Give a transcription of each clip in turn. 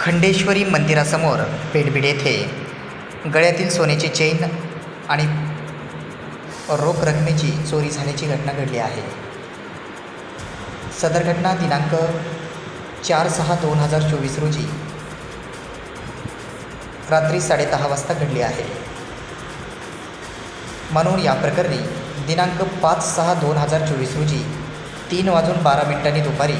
खंडेश्वरी मंदिरासमोर पेडबिड येथे गळ्यातील सोन्याची चेन आणि रोख रकमेची चोरी झाल्याची घटना घडली आहे. सदर घटना दिनांक चार सहा दोन हजार चोवीस रोजी रात्री साडेदहा वाजता घडली आहे. म्हणून या प्रकरणी दिनांक पाच सहा दोन हजार चोवीस रोजी तीन वाजून बारा मिनिटांनी दुपारी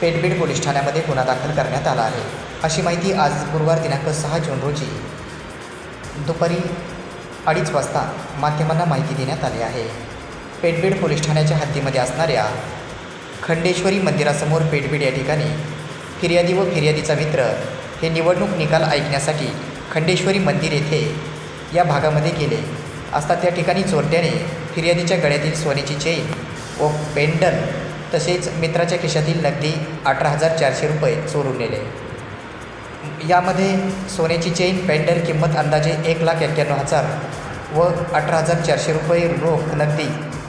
पेठबीड पोलीस ठाण्यामध्ये गुन्हा दाखल करण्यात आला आहे. अशी माहिती आज गुरुवार दिनांक सहा जून रोजी दुपारी अडीच वाजता माध्यमांना माहिती देण्यात आली आहे. पेठबीड पोलीस ठाण्याच्या हद्दीमध्ये असणाऱ्या खंडेश्वरी मंदिरासमोर पेटबीड या ठिकाणी फिर्यादी व फिर्यादीचा मित्र हे निवडणूक निकाल ऐकण्यासाठी खंडेश्वरी मंदिर येथे या भागामध्ये गेले. असता त्या ठिकाणी चोरट्याने फिर्यादीच्या गळ्यातील सोन्याची चेन व पेंडल तसेच मित्राच्या खिशातील नगदी अठरा हजार चारशे रुपये चोरून नेले. यामध्ये सोन्याची चेन पेंडल किंमत अंदाजे एक लाख एक्क्याण्णव हजार व अठरा हजार चारशे रुपये रोख नगदी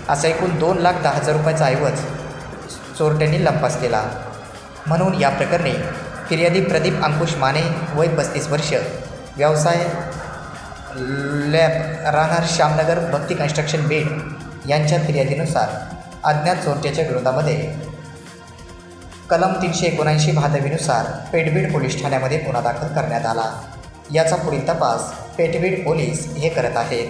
असा एकूण दोन लाख दहा हजार रुपयाचा ऐवज चोरट्यांनी लंपास केला. म्हणून या प्रकरणी फिर्यादी प्रदीप अंकुश माने वय पस्तीस वर्ष व्यवसाय लॅब राहणार श्यामनगर भक्ती कन्स्ट्रक्शन बीड यांच्या फिर्यादीनुसार. अज्ञात चोरट्याच्या विरोधामध्ये. कलम तीनशे एकोणऐंशी भादवीनुसार पेटबीड पोलीस ठाण्यामध्ये गुन्हा दाखल करण्यात आला. याचा पुढील तपास पेटबीड पोलीस हे करत आहेत.